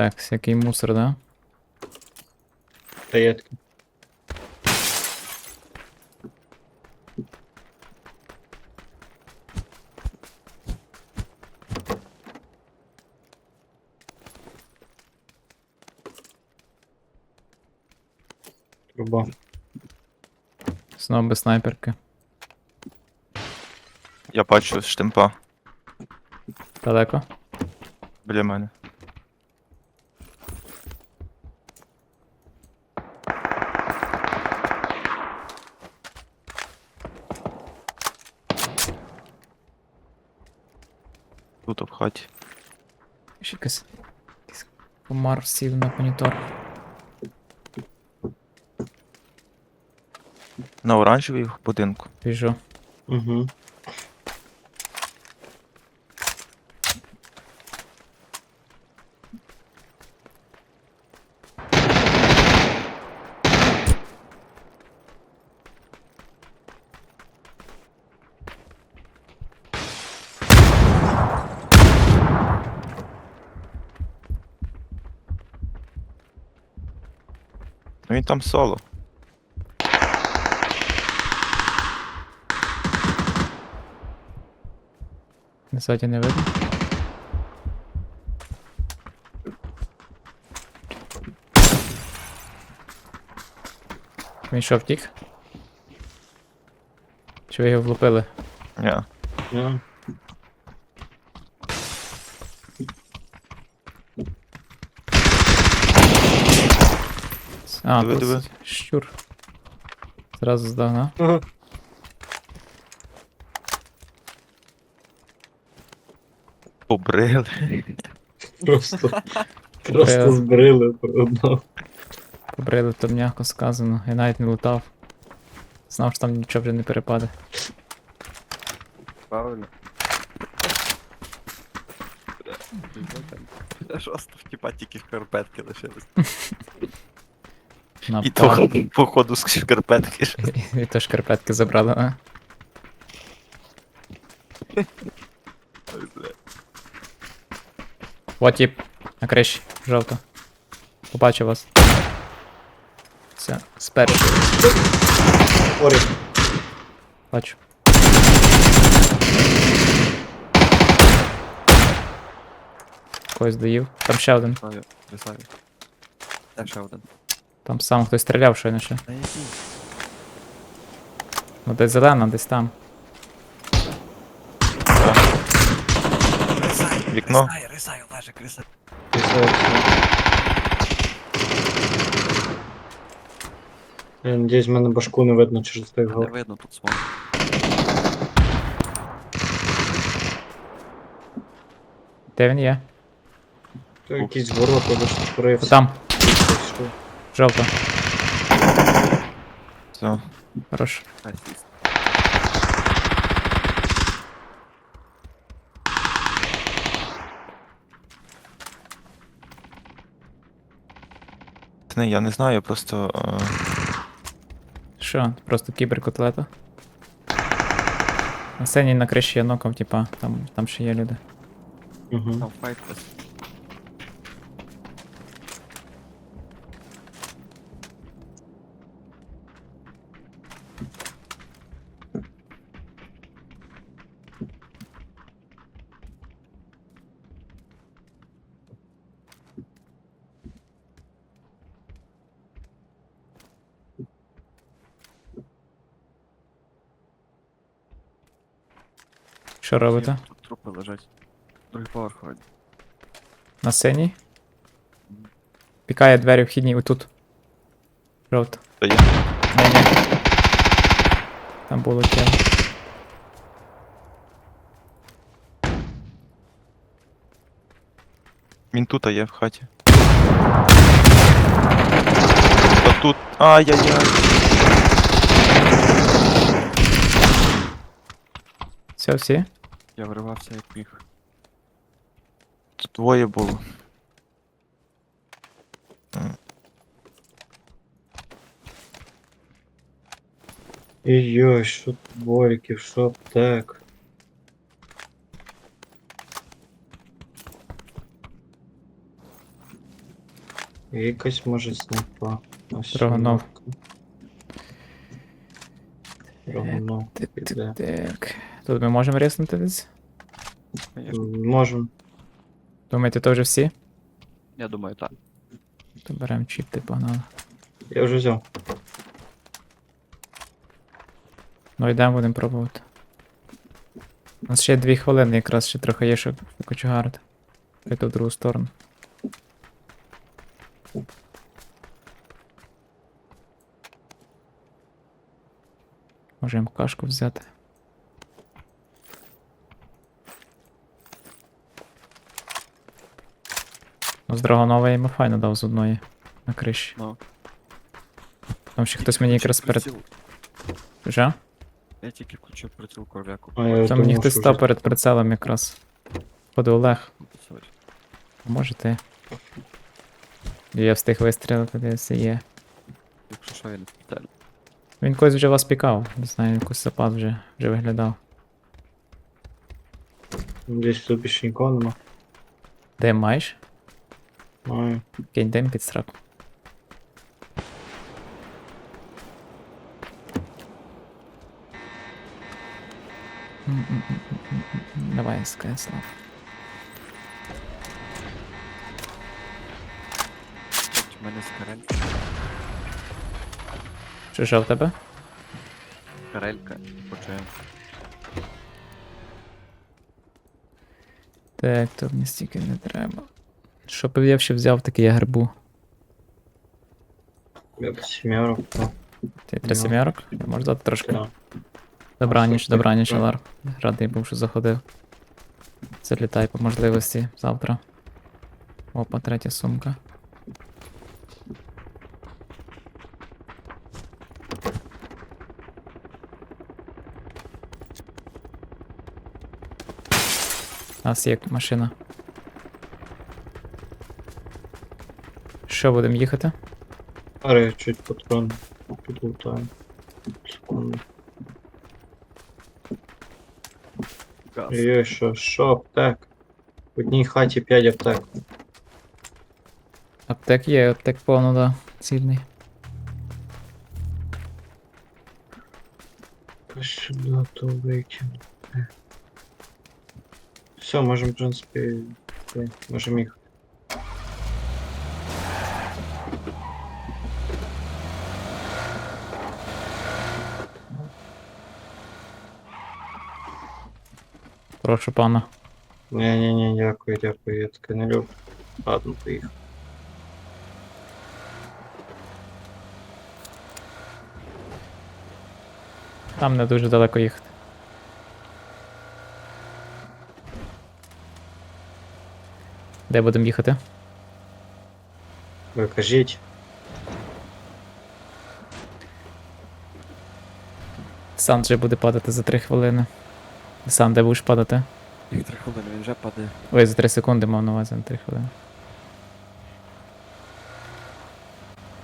Так, всякий мусор, да? Таке. Труба. Знову без снайперки. Я бачу штемпа Далеко. біля мене. Тут в хаті. Ще якийсь. якийсь Комар сів на монітор. На оранжевій будинку. Біжу. Угу. Ну він там соло. Ззаді не видно. Він що втік? Чи ви його влупили? Ні. Я. А, Диви, тут диви. щур. Зразу здогнав. Ага. Побрили. Просто. Просто збрили одного. Побрили, то м'яко сказано. Я навіть не лутав. Знав, що там нічого вже не перепаде. Правильно. Шосто, типа тільки шкарпетки лишились. На І то, походу, з шкарпетки. ж. І то шкарпетки забрали, а? От тип, на криші, жовто. Побачив вас. Все, спереду. Поряд. Бачу. Когось доїв. Там ще один. Знаю, висаю. Де ще один? Там сам хтось стріляв щойно ще. Ну десь зелена, десь там. Вікно. Рисай, рисай, Олежик, рисай. Я надіюсь, в мене башку не видно через той Не гол. видно тут смог. Де він є? То якісь ворота лише О, там? Жовто. Все. Хорош. Хай. Не, я не знаю, я просто. е, Що? Просто кіберкотлета. На сцені на криші я нокав, типа, там, там ще є люди. Угу. Там файт без. Що робите? Тут трупи лежать. Другий поверх ходить. На сцені? Пікає двері вхідні отут. Жовто. Та є. Ні-ні. Там було тіло. Він тут є в хаті. Та тут. Ай-яй-яй. Все, всі? Я виривався як міг. Тут двоє було. І йой, що тут боріків, що аптек. І якась може снайпа. Ось Драгунов. сімерка. Драгунов. піде. Так. Тут ми можемо резнути десь? Конечно. М, Можем. Думаєте, то вже всі? Я думаю, так. То беремо чіп, ти погнали. Я вже взяв. Ну йдемо, будемо пробувати. У нас ще дві хвилини, якраз ще трохи є, щоб кочегарити. Піти в другу сторону. Можемо кашку взяти. Ну, з Драгонова я йому файно дав з одної на криші. Ну. Там ще хтось мені якраз перед. Вже? Я тільки включив приціл корвяку. А я Там мені думав, хтось що став вже- перед прицелом якраз. Ходив Олег, а може ти. Я встиг вистрілити, де все є. Якщо що, я не спеціально. Він когось вже вас пікав, не знаю, якийсь запас вже, вже виглядав. Десь тут більше нікого нема. Де маєш? Маю. Кинь дим під сраку. Давай, скайслав. У мене скарелька. Що що в тебе? Скарелька. Почаємо. Так, то мені стільки не треба. Що б я ще взяв, таке я грибу. Ну, Ти три Ну. сім'ярок? Можеш дати трошки. да. Добраніч, добраніч. Алар. Радий був, що заходив. Залітай по можливості завтра. Опа, третя сумка. У нас є машина. Що, будемо їхати? Зараз я чуть патрон підлутаю. Секунду. Газ. Ой, що, що аптек? В одній хаті 5 аптек. Аптек є, аптек повно, да. Цільний. Сюди то викину. Все, можемо, в принципі, окей, можемо їх. Прошу пана. Ні-ні-ні, дякую, дякую, я таке не люблю. Ладно, поїхав. Там не дуже далеко їхати. Де будемо їхати? Ви кажіть. Сан вже буде падати за 3 хвилини. Сан, де будеш падати? Три хвилини, він вже падає. Ой, за 3 секунди мав на увазі на 3 хвилини.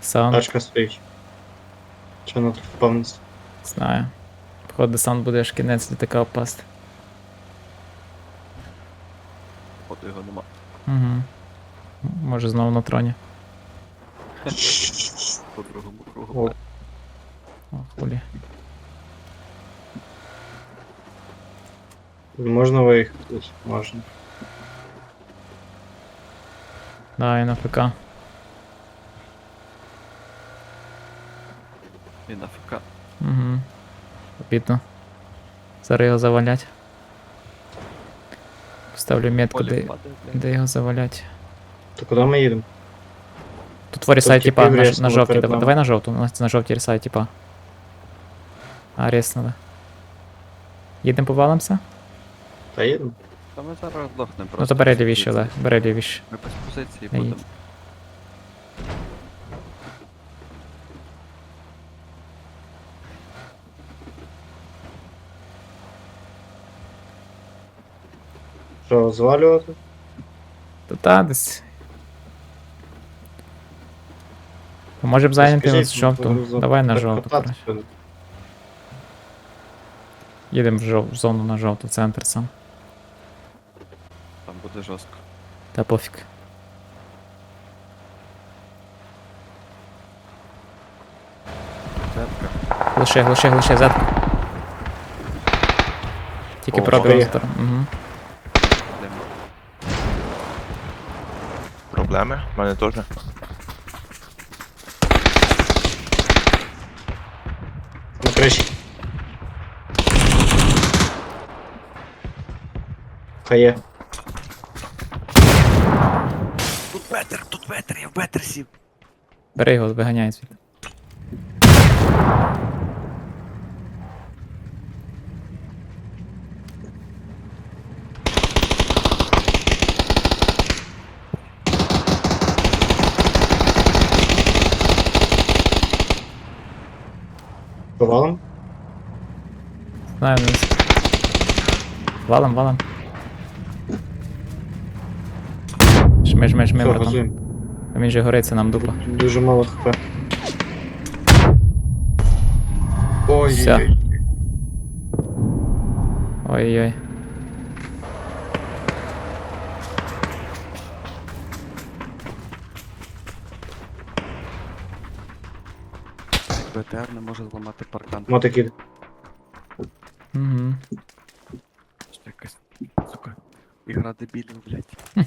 Сан, Тачка стоїть. Чи вона тут впевнеться? знаю. Походу, Сан буде аж кінець літака впасти. Походу його нема. Угу. Може знову на троні. По другому кругу. О, О, хулі. можна виїхати тут? Можна. Да, і на ФК. І на ФК. Угу. Обідно. Зараз його завалять. Поставлю метку, Полі де, падає, блядь. де його завалять. То куди ми їдемо? Тут творі сайт, типів типа, на, ж- на рєснули жовтій. перед Давай, нами. давай на жовту, на, на жовтій рісай, типа. А, ріснули. Їдемо повалимося? Та їдемо. Та ми зараз здохнемо просто. Ну то бери лівіше, Олег, бери лівіше. Ми без позиції їдь. будемо. Що, звалювати? То та десь. Може б зайняти Скажіть, нас жовту. ну, за- Давай на жовту, коротше. Їдемо в, жов... в зону на жовту, в центр сам. буде жестко. Та пофіг. Зетка. Лише, лише, лише, зад. Тільки пробил, правий жорстко. вектор. Угу. Йдемо. Проблеми? У мене теж. На криші. Хає. В сів. Бери його, виганяй звідти. Повалом? Знаю, не Валом, валом. Жми, жми, жми, братан. газуємо. А Він же гориться нам дупа. Дуже мало хп. Ой, Все. ой, Ой-ой-ой. БТР не може зламати паркан. Мотокід. Угу. Якась, сука, ігра дебілів, блядь.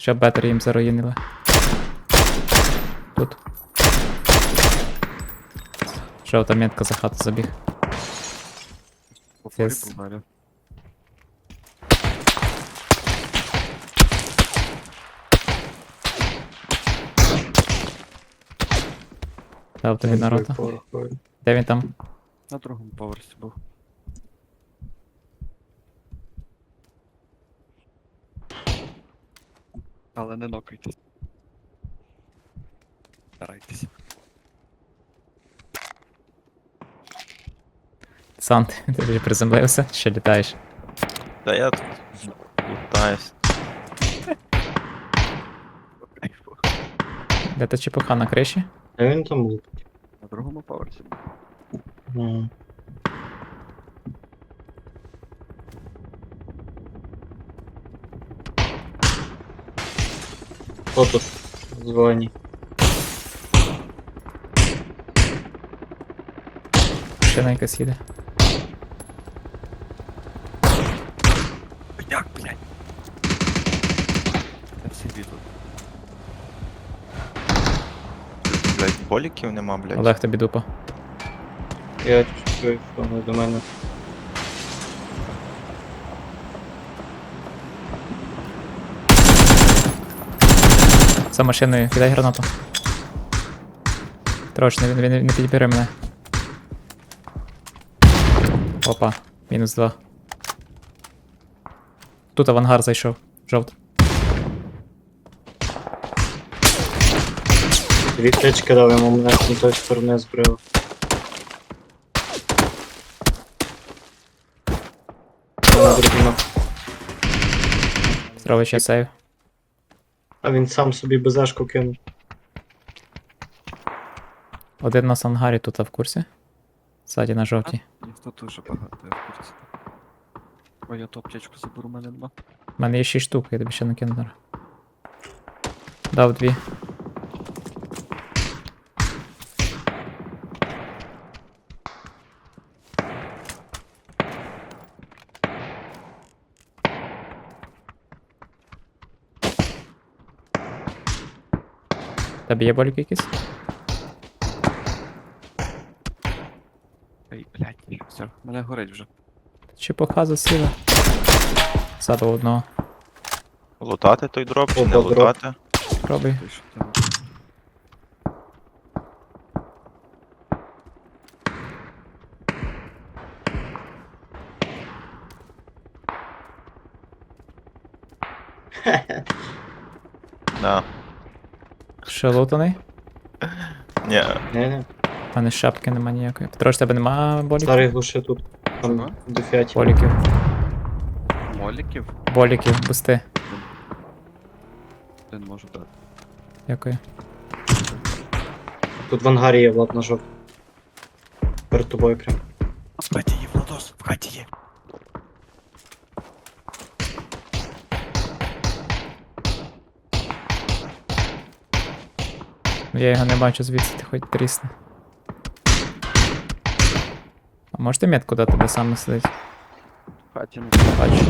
Хоча б бетер їм заруїнили. Тут. Жовта метка за хату забіг. По форі Yes. побалю. Дав тобі на рота. Де він там? На другому поверсі був. Але не нокайтесь. Старайтесь. Сант, ти вже приземлився, ще літаєш. Та я тут лутаюсь. Кайфу. Де та чепуха на криші? А він там був. На другому поверсі був. Хто тут? Звані. Машина якась їде. Як, блядь? Всі віду. Блять, боліків нема, блять. Олег тобі дупа. Я чую, що вони до мене. За машиною, кидай гранату. Трошки, він, він не підбере мене. Опа, мінус два. Тут авангар зайшов. Жовт. Дві течки дав йому мене з тої сторони збрив. Другий ще сейв. А він сам собі безешку кинув. Один на сангарі тут а в курсі. Ззаді на жовтій. Їх тут дуже багато, я в курсі. Ой, я ту аптечку заберу, у мене нема. У мене є 6 штук, я тобі ще накину зараз. Дав дві. Тебе є якісь? Ей, блядь, все, мене горить вже. Чи пока засіла? Ззаду одного. Лутати той дроп чи не дроп. лутати? Пробуй. Ти що там? Да. Ще лутаний? Ні. Не-не. У мене шапки нема ніякої. Петро, ж тебе нема боліків? Старий глуши тут. Там до фіаті. Боліків. Моліків? Боліків, бусти. Один можу дати. Дякую. Тут в ангарі є влад на жовт. Перед тобою прям. В хаті є, Владос, в хаті є. Я його не бачу звідси, ти хоч трісне. А можете метку дати, де саме сидить? В хаті не Бачу.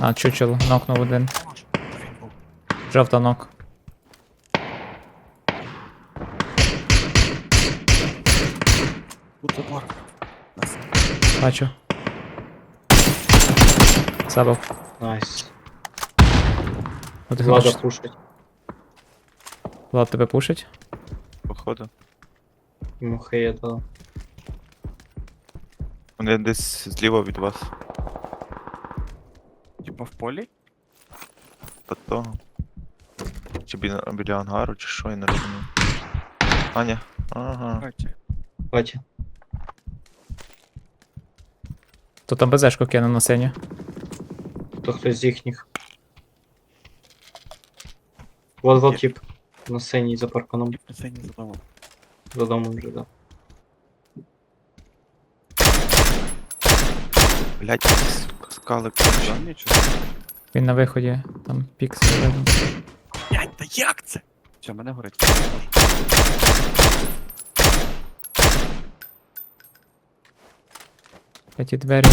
А, чучело, нокнув один. Жовта нок. Бачу. Забав. Найс. От Влада Влад, пушить. Влад тебе пушить? Походу. Йому хеє дало. Вони десь зліва від вас. Типа в полі? Та того. Чи біля, біля ангару, чи що, я не розумію. Аня. Ага. хаті. Бачи. То там безешку кину на синю. То хтось з їхніх. Вот вот тип. На сцені за парканом. І це не задумав. За домом вже, да. Блять, сука, скали. Що, нічого? Він на виході, там пік всередину. Блять, та як це? Все, мене горить. Я ті двері.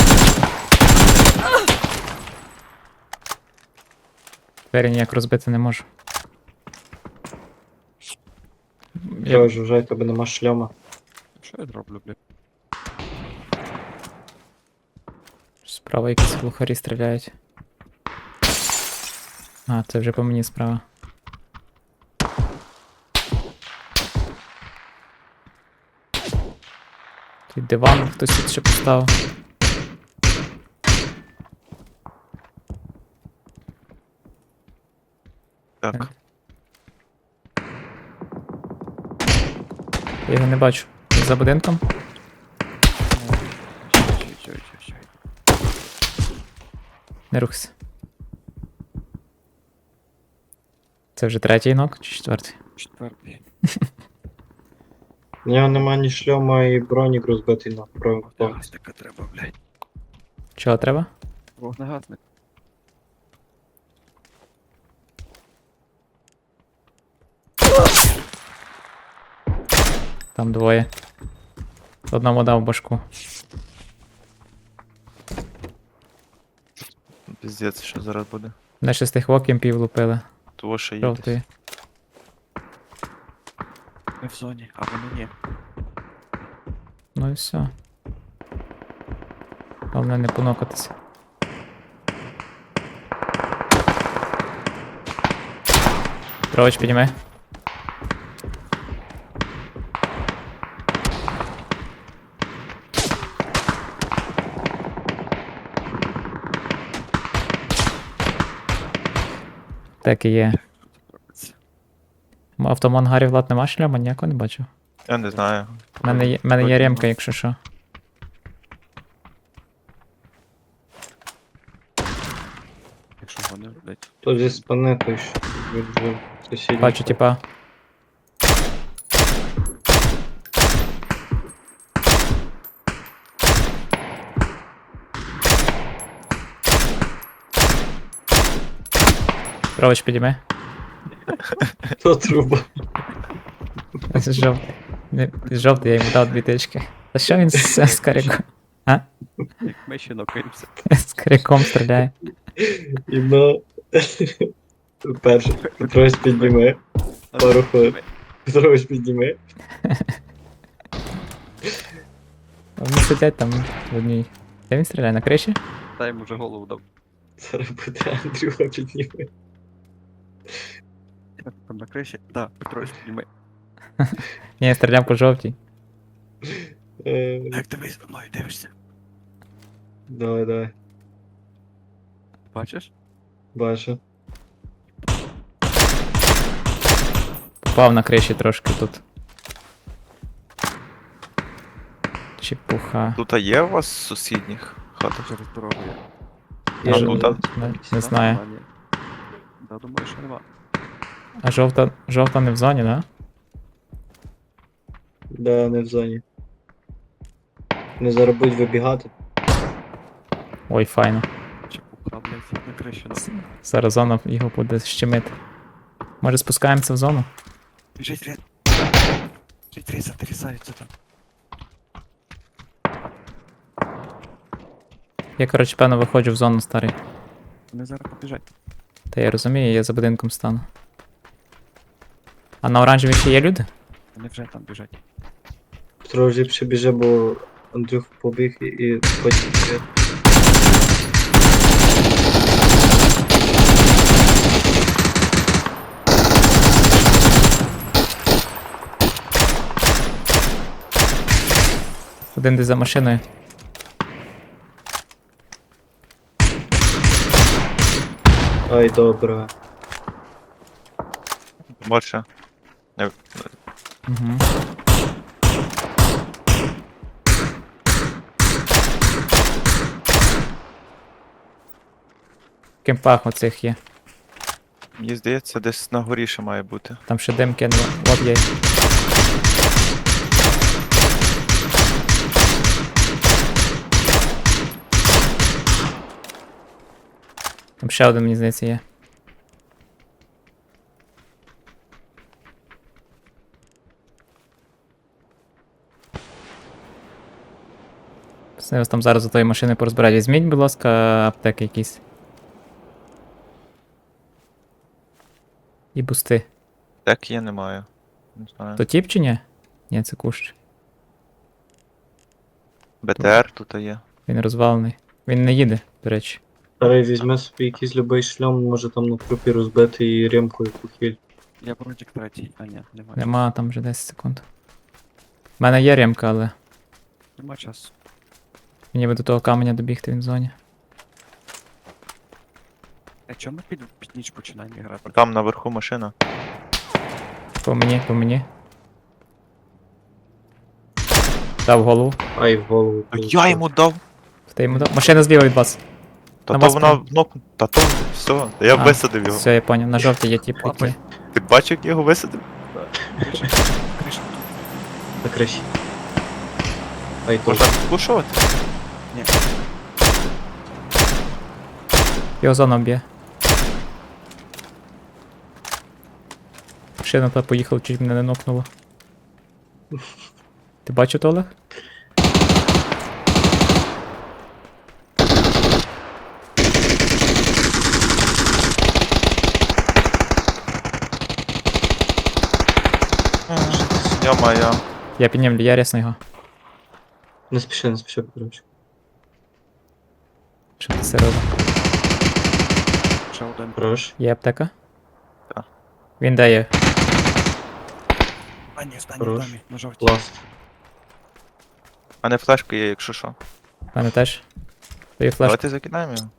Двері ніяк розбити не можу. Я Я... вже вже тебе нема шльома. Що я зроблю, блядь? Справа якісь глухарі стріляють. А, це вже по мені справа. Тут диван хтось тут ще поставив. Так. Я його не бачу. Він За будинком. Чай, чай, чай, чай. Не рухайся. Це вже третій нок чи четвертий? Четвертий. У нього нема ні шльома і бронік розбитий на правому треба, блядь. Чого треба? Вогнегасник. Там двоє. Одному дав башку. Піздець, що зараз буде. На шестих воків пів лупили. Того ще є. Ми в зоні, а вони ні. Ну і все. Головне не понокатися. Трович підніми. Так і є. Що? Автомангарі Влад нема шляма, ніякого не бачив. Я не знаю. У мене є, мене є ремка, якщо що. Якщо вони, блядь. Тут зі спини той ж від. Бачу, типа. Трович підійми. То труба. Жовтий. Не, жовтий, я йому дав дві тички. А що він з, з каряком? А? Як ми ще нокаємося. З каряком стріляє. І на... Перше. Петрович підніме. Пару хвилин. Петрович підніме. Вони сидять там в одній. Де він стріляє? На криші? Та йому вже голову дав. Зараз буде Андрюха підніме. Як Там на криші? Да, Петрович підніми. Ні, я стріляв по жовтій. Е, Як ти ви за мною дивишся? Давай, давай. Бачиш? Бачу. Попав на криші трошки тут. Чепуха. Тут а є у вас з сусідніх хатах? Через дорогу є. Я А ж- тут, а? не, не Да, знаю. нема, ні. Да, думаю, що нема. А жовта, жовта не в зоні, да? Да, не в зоні. Не зараз будуть вибігати. Ой, файно. Чепуха, блядь, на криші. на- Зараз зона його буде щемити. Може спускаємося в зону? Біжить ряд. Біжить ряд, затрясаються там. Я, коротше, певно, виходжу в зону старий. Вони зараз побіжать. Та я розумію, я за будинком стану. А на оранжевій ще є люди? Вони вже там біжать. Трохи ліпше біже, бо Андрюх побіг і- і потім. ще- Один десь за машиною. Ай, добре. Більше. Не, Угу. Кемпах оцих є. мені здається, десь на горі ще має бути. Там ще дим кинули. От є. Там ще один, мені здається, є. Пацани, ось там зараз за тої машини порозбирати. Візьміть, будь ласка, аптеки якісь. І бусти. Так є, немає. Не знаю. То тіп чи ні? Ні, це кущ. БТР тут є. Він розвалений. Він не їде, до речі. Старий візьме собі якийсь любий шльом, може там на трупі розбити і ремку яку хіль. Я бродик третій. А ні, нема. Нема там вже 10 секунд. У мене є ремка, але Нема часу. мені би до того каменя добігти він в зоні. А чому ми під, під ніч починаємо грати? Там наверху машина. По мені, по мені. Дав голову. Ай, в голову. А я йому дав. Ти йому дав. Машина зліва від вас. Та На то вас вона нок. Та то все. Я А, висадив його. Все, я поняв. На жовтій є тіп який. Ти бачив, як я його висадив? Криша. На криші. Ай. Можна підпушувати? Його зона б'є. Машина та поїхала, чуть мене не нокнула. Ти бачив то, Олег? Я-моя. Я піднімлю, я рясно його. Не спіши, не спіши, коротше. Що ти це робиш? Ще один. Хорош. Є аптека? Так. Він дає. А ні, останній Хорош. в домі, на жовтій. Ласт. А не флешка є, якщо що. У мене теж. Даю флешку. Давайте закидаємо його.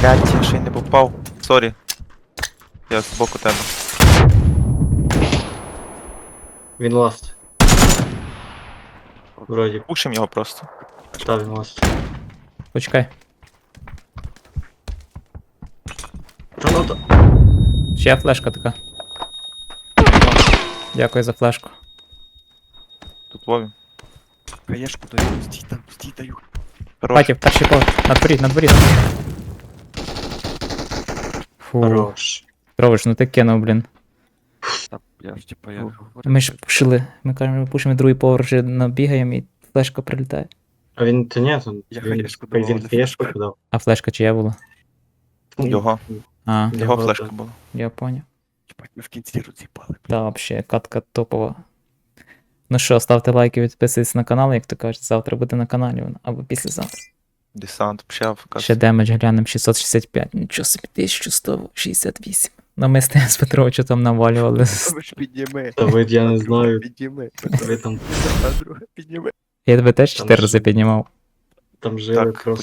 Блять, я ще й не попав. Сорі. Я збоку тебе. Він ласт. Вроді. Пушим його просто. Та він ласт. Почекай. Граната. Ще флешка така. Дякую за флешку. Тут Вові. Хаєшку даю, стій там, стій даю. Хорош. Патів, перший поверх. На дворі, на дворі. Фу. Хорош. Ровиш, ну ти кинув, блін. Та, я ж типа, я Ми говорю. ж пушили. Ми кажемо, ми пушимо другий поверх, вже набігаємо і флешка прилітає. А він то ні, то Я він, хаєшку давав, він не хаєшку флешку. кидав. А флешка чия була? Його. А, Його Його, флешка була. я поняв. Типа, ми в кінці роз'їбали. Да, вообще, катка топова. Ну що, ставте лайки, підписуйтесь на канал, як то кажуть, завтра буде на каналі вона, або післязавтра. Десант, пшав, Ще демедж глянем 665, нічого собі 1168. Ну ми з тим з Петровичем там навалювали. Ви ж підніми. Та ви, я не знаю. Підніми. Ви там, підніми. Я тебе теж 4 ж- рази піднімав. там жили Так, просто.